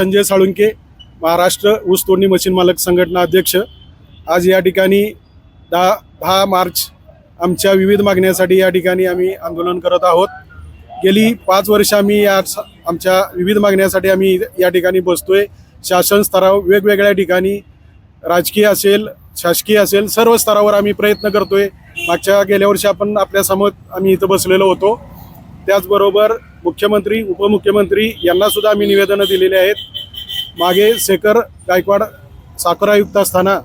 संजय साळुंके महाराष्ट्र ऊस तोडणी मशीन मालक संघटना अध्यक्ष. आज या ठिकाणी दहा दहा मार्च आमच्या विविध मागण्यासाठी या ठिकाणी आम्ही आंदोलन करत आहोत. गेली पाच वर्ष आम्ही या आमच्या विविध मागण्यासाठी आम्ही या ठिकाणी बसतोय. शासन स्तरावर वेगवेगळ्या ठिकाणी राजकीय असेल शासकीय असेल सर्व स्तरावर आम्ही प्रयत्न करतोय. मागच्या गेल्या वर्षी आपण आपल्यासमोर आम्ही इथं बसलेलो होतो. त्याचबरोबर मुख्यमंत्री उपमुख्यमंत्री यांना सुद्धा आम्ही निवेदनं दिलेली आहेत. मागे शेखर गायकवाड साखर आयुक्त असताना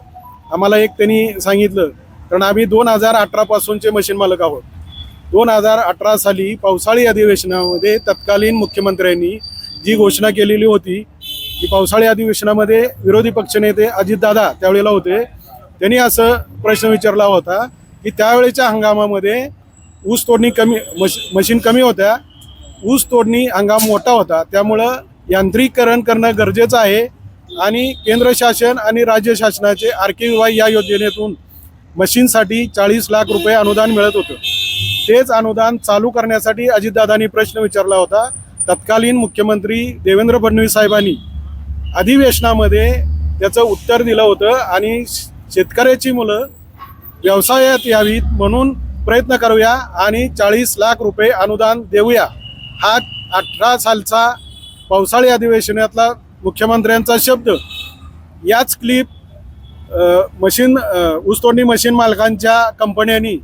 आम्हाला एक त्यांनी सांगितलं कारण आम्ही दोन हजार अठरापासूनचे मशीन मालक आहोत. दोन हजार अठरा साली पावसाळी अधिवेशनामध्ये तत्कालीन मुख्यमंत्र्यांनी जी घोषणा केलेली होती की पावसाळी अधिवेशनामध्ये विरोधी पक्षनेते अजितदादा त्यावेळेला होते त्यांनी असं प्रश्न विचारला होता की त्यावेळेच्या हंगामामध्ये ऊस तोडणी कमी मश मशीन कमी होत्या ऊस तोडणी हंगाम मोठा होता. त्यामुळं यांत्रिकरण करणं गरजेचं आहे. आणि केंद्र शासन आणि राज्य शासनाचे आर के व्ही वाय या योजनेतून मशीनसाठी चाळीस लाख रुपये अनुदान मिळत होतं. तेच अनुदान चालू करण्यासाठी अजितदादांनी प्रश्न विचारला होता. तत्कालीन मुख्यमंत्री देवेंद्र फडणवीस साहेबांनी अधिवेशनामध्ये त्याचं उत्तर दिलं होतं आणि शेतकऱ्याची मुलं व्यवसायात यावीत म्हणून प्रयत्न करूया आणि चाळीस लाख रुपये अनुदान देऊया. हा अठरा सालचा पावसाळी अधिवेशनातला मुख्यमंत्र्यांचा शब्द. याच क्लिप मशीन ऊसतोडणी मशीन मालकांच्या कंपन्यांनी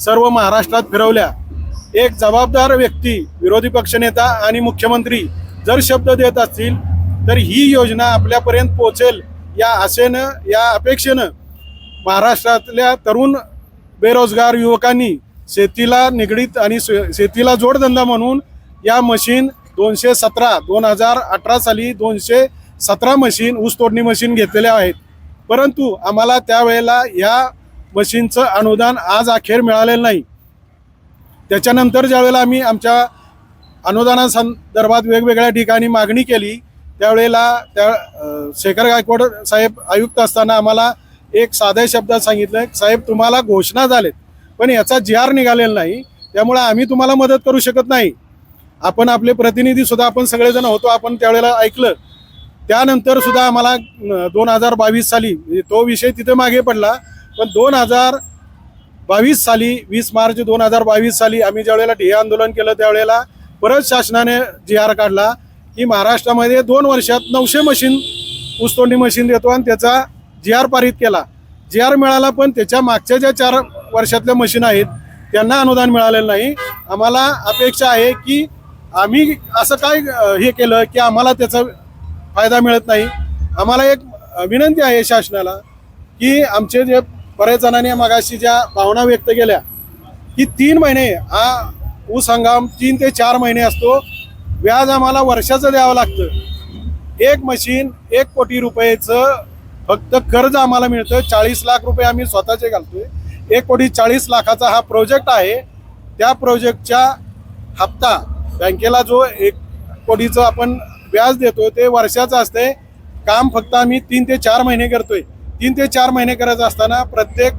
सर्व महाराष्ट्रात फिरवल्या. एक जबाबदार व्यक्ती विरोधी पक्षनेता आणि मुख्यमंत्री जर शब्द देत असतील तर ही योजना आपल्यापर्यंत पोहोचेल या आशेनं या अपेक्षेनं महाराष्ट्रातल्या तरुण बेरोजगार युवकांनी शेतीला निगडीत आणि शेतीला जोडधंदा म्हणून या मशीन दोनशे सतरा दोन हजार अठरा साली दोनशे सतरा मशीन ऊस तोडणी मशीन घेतलेल्या आहेत. परंतु आम्हाला त्यावेळेला या मशीनचं अनुदान आज अखेर मिळालेलं नाही. त्याच्यानंतर ज्यावेळेला आम्ही आमच्या अनुदानासंदर्भात वेगवेगळ्या ठिकाणी मागणी केली त्यावेळेला त्या शेखर गायकवाड साहेब आयुक्त असताना आम्हाला एक साध्या शब्दात सांगितलं साहेब तुम्हाला घोषणा झालेत पण याचा जी आर निघालेला नाही त्यामुळे आम्ही तुम्हाला मदत करू शकत नाही. आपण आपले प्रतिनिधी सुद्धा आपण सगळेजण होतो आपण त्यावेळेला ऐकलं. त्यानंतर सुद्धा आम्हाला दोन हजार बावीस साली म्हणजे तो विषय तिथे मागे पडला पण दोन हजार बावीस साली वीस मार्च दोन हजार बावीस साली आम्ही ज्यावेळेला ठिय्या आंदोलन केलं त्यावेळेला परत शासनाने जी आर काढला की महाराष्ट्रामध्ये दोन वर्षात नऊशे मशीन ऊसतोंडी मशीन देतो आणि त्याचा जी आर पारित केला. जी आर मिळाला पण त्याच्या मागच्या ज्या चार वर्षातल्या मशीन आहेत त्यांना अनुदान मिळालेलं नाही. आम्हाला अपेक्षा आहे की आम्ही असं काय हे केलं की आम्हाला त्याचा फायदा मिळत नाही. आम्हाला एक विनंती आहे शासनाला की आमचे जे बऱ्याच जणांनी मागाशी ज्या भावना व्यक्त केल्या की तीन महिने हा ऊस हंगाम तीन ते चार महिने असतो. व्याज आम्हाला वर्षाचं द्यावं लागतं. एक मशीन एक कोटी रुपयेचं फक्त कर्ज आम्हाला मिळतं. चाळीस लाख रुपये आम्ही स्वतःचे घालतोय. एक कोटी चाळीस लाखाचा हा प्रोजेक्ट आहे. त्या प्रोजेक्टच्या हप्ता बँकेला जो एक कोटीचं आपण व्याज देतो ते वर्षाचं असते काम फक्त आम्ही तीन ते चार महिने करतोय. तीन ते चार महिने करत असताना प्रत्येक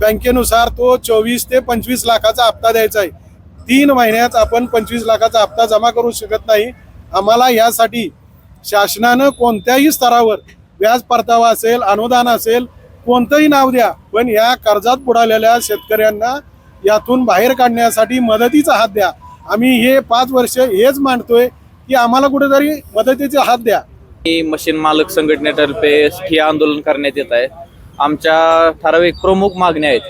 बँकेनुसार तो चोवीस ते पंचवीस लाखाचा हप्ता द्यायचा आहे. तीन महिन्यात आपण पंचवीस लाखाचा हप्ता जमा करू शकत नाही. आम्हाला यासाठी शासनानं कोणत्याही स्तरावर व्याज परतावा असेल अनुदान असेल कोणतंही नाव द्या पण या कर्जात बुडालेल्या शेतकऱ्यांना यातून बाहेर काढण्यासाठी मदतीचा हात द्या. आम्ही हे पाच वर्ष हेच मांडतोय की आम्हाला कुठेतरी मदतीचा हात द्या. ही मशीन मालक संघटनेतर्फे हे आंदोलन करण्यात येत आहे. आमच्या ठराविक प्रमुख मागण्या आहेत.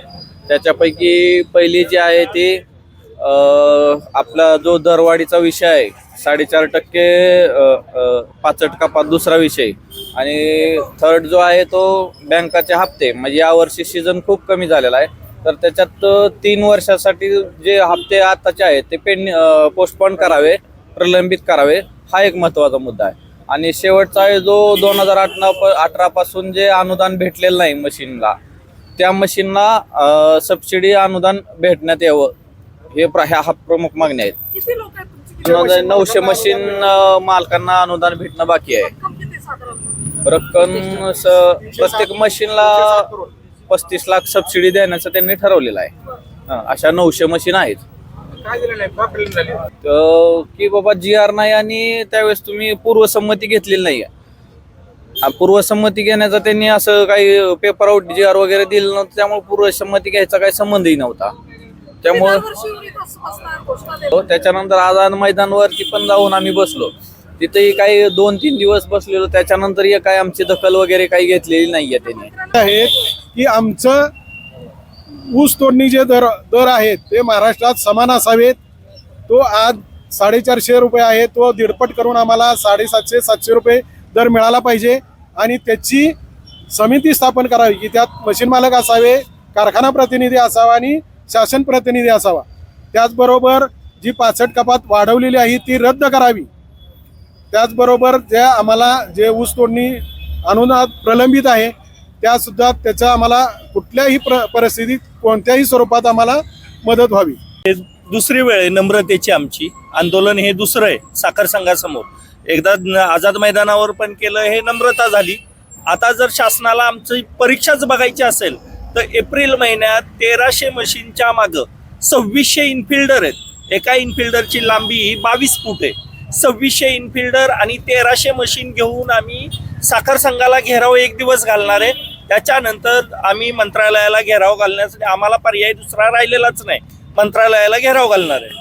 त्याच्यापैकी पहिली जी आहे ती आपला जो दरवाढीचा विषय आहे साडेचार टक्के अ, अ, पाचट कपात दुसरा विषय आणि थर्ड जो आहे तो बँकाचे हप्ते म्हणजे यावर्षी सीझन खूप कमी झालेला आहे. तर त्याच्यात तीन वर्षासाठी जे हप्ते आताचे आहेत ते पेंड पोस्टपोन करावे प्रलंबित करावे हा एक महत्त्वाचा मुद्दा आहे. आणि शेवटचा आहे जो दोन हजार अठरा अठरा पासून जे अनुदान भेटलेलं नाही मशीनला त्या मशीनला सबसिडी अनुदान भेटण्यात यावं हे ह्या हा प्रमुख मागण्या आहेत. नऊशे मशीन मालकांना अनुदान भेटणं बाकी आहे. रक्कम प्रत्येक मशीनला पस्तीस लाख सबसिडी देण्याचं त्यांनी ठरवलेलं आहे. अशा नऊशे मशीन आहेत. की बाबा जी आर नाही आणि त्यावेळेस तुम्ही पूर्वसंमती घेतलेली नाही पूर्वसंमती घेण्याचा त्यांनी असं काही पेपर आउट जी आर वगैरे दिलं नव्हतं त्यामुळे पूर्वसंमती घ्यायचा काही संबंधही नव्हता. त्यामुळे हो, त्याच्यानंतर आझाद मैदानवरती पण जाऊन आम्ही बसलो. तिथेही काही दोन तीन दिवस बसलेलो. त्याच्यानंतर हे काय आमची दखल वगैरे काही घेतलेली नाहीये त्यांनी. आहेत. की आमचं ऊस तोडणी जे दर दर आहेत ते महाराष्ट्रात समान असावेत. तो आज साडेचारशे रुपये आहे तो दीडपट करून आम्हाला साडेसातशे सातशे रुपये दर मिळाला पाहिजे. आणि त्याची समिती स्थापन करावी की त्यात मशीन मालक असावे कारखाना प्रतिनिधी असावा आणि शासन प्रतिनिधी असावा. त्याचबरोबर जी पासष्ट कपात वाढवलेली आहे ती रद्द करावी. त्याचबरोबर ज्या आम्हाला जे ऊस तोडणी अनुदान प्रलंबित आहे त्यासुद्धा त्याचा आम्हाला कुठल्याही प्र परिस्थितीत कोणत्याही स्वरूपात आम्हाला मदत व्हावी. हे दुसरी वेळ आहे नम्रतेची आमची. आंदोलन हे दुसरं आहे साखर संघासमोर. एकदा न- आझाद मैदानावर पण केलं हे नम्रता झाली. आता जर शासनाला आमची परीक्षाच बघायची असेल तर एप्रिल महिन्यात तेराशे मशीनच्या मागं सव्वीसशे इनफिल्डर आहेत. एका इनफिल्डरची लांबी ही बावीस फूट आहे. सव्वीसशे इनफिल्डर आणि तेराशे मशीन घेऊन आम्ही साखर संघाला घेराव एक दिवस घालणार आहे. त्याच्यानंतर आम्ही मंत्रालयाला घेराव घालण्यासाठी आम्हाला पर्याय दुसरा राहिलेलाच नाही. मंत्रालयाला घेराव घालणार आहे.